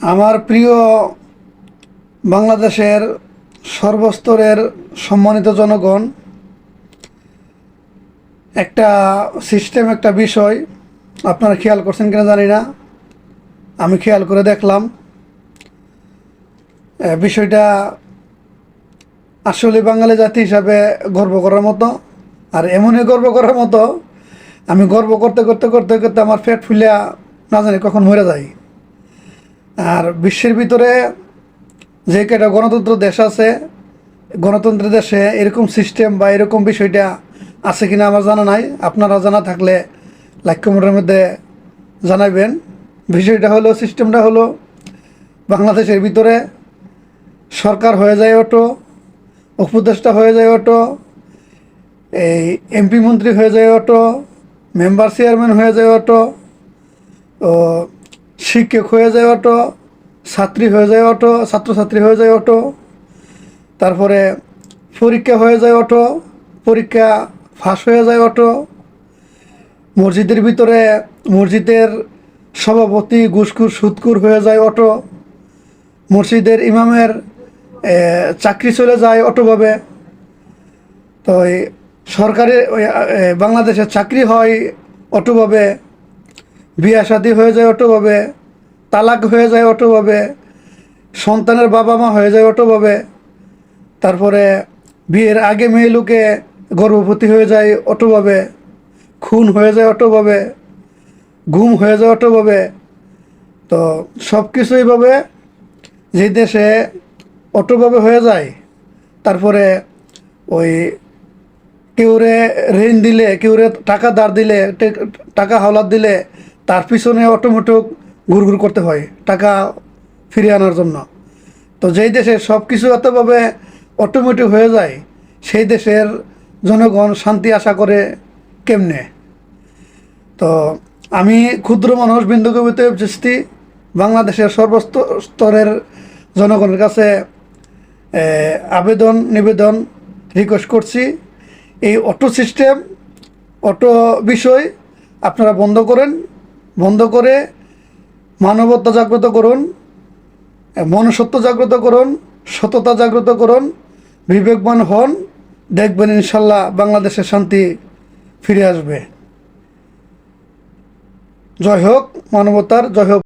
আমার প্রিয় বাংলাদেশের সর্বস্তরের সম্মানিত জনগণ, একটা সিস্টেম একটা বিষয়, আপনারা খেয়াল করছেন কিনা জানি না, আমি খেয়াল করে দেখলাম। বিষয়টা আসলে বাঙালি জাতি হিসাবে গর্ব করার মতো, আর এমনই গর্ব করার মতো, আমি গর্ব করতে করতে করতে করতে আমার পেট ফুলিয়া না জানি কখন মরে যায় আর বিশ্বের ভিতরে যে কটা গণতন্ত্র দেশ আছে গণতন্ত্র দেশে এরকম সিস্টেম বা এরকম বিষয়টা আছে কিনা আমার জানা নাই। আপনারা জানা থাকলে লাইক কমেন্টের মধ্যে জানাবেন বিষয়টা হলো সিস্টেমটা হলো বাংলাদেশের ভিতরে সরকার হয়ে যায় অটো, উপদেষ্টা হয়ে যায় অটো, এই এমপি মন্ত্রী হয়ে যায় অটো মেম্বার চেয়ারম্যান হয়ে যায় অটো, ও শিক্ষক হয়ে যায় অটো ছাত্রী হয়ে যায় অটো ছাত্রছাত্রী হয়ে যায় অটো। তারপরে পরীক্ষা হয়ে যায় অটো পরীক্ষা ফাঁস হয়ে যায় অটো। মসজিদের ভিতরে মসজিদের সভাপতি ঘুসখুর সুৎকুর হয়ে যায় অটো। মসজিদের ইমামের চাকরি চলে যায় অটোভাবে। তো এই সরকারি ওই, বাংলাদেশে চাকরি হয় অটোভাবে। বিয়া শাদি হয়ে যায় অটোভাবে, তালাক হয়ে যায় অটোভাবে, সন্তানের বাবা মা হয়ে যায় অটোভাবে। তারপরে বিয়ের আগে মেয়ে লোকে গর্ভবতী হয়ে যায় অটোভাবে, খুন হয়ে যায় অটোভাবে ঘুম হয়ে যায় অটোভাবে। তো সব কিছু এইভাবে যে দেশে অটোভাবে হয়ে যায়, তারপরে ওই কেউরে ঋণ দিলে, কেউরে টাকা ধার দিলে টাকা হাওলাত দিলে তার পিছনে অটোমেটিক ঘুরঘুর করতে হয়, টাকা ফিরিয়ে আনার জন্য। তো যেই দেশে সব কিছু এতভাবে অটোমেটিক হয়ে যায়, সেই দেশের জনগণ শান্তি আশা করে কেমনে? তো আমি ক্ষুদ্র মানুষ, বিন্দু কবিতা চিস্তি বাংলাদেশের সর্বস্ত স্তরের জনগণের কাছে আবেদন, নিবেদন রিকোয়েস্ট করছি। এই অটো সিস্টেম অটো বিষয় আপনারা বন্ধ করেন। বন্ধ করে মানবতা জাগ্রত করুন, মনুষ্যত্ব জাগ্রত করুন, সততা জাগ্রত করুন, বিবেকবান হন, দেখবেন ইনশাল্লাহ বাংলাদেশের শান্তি ফিরে আসবে। জয় হোক মানবতার, জয় হোক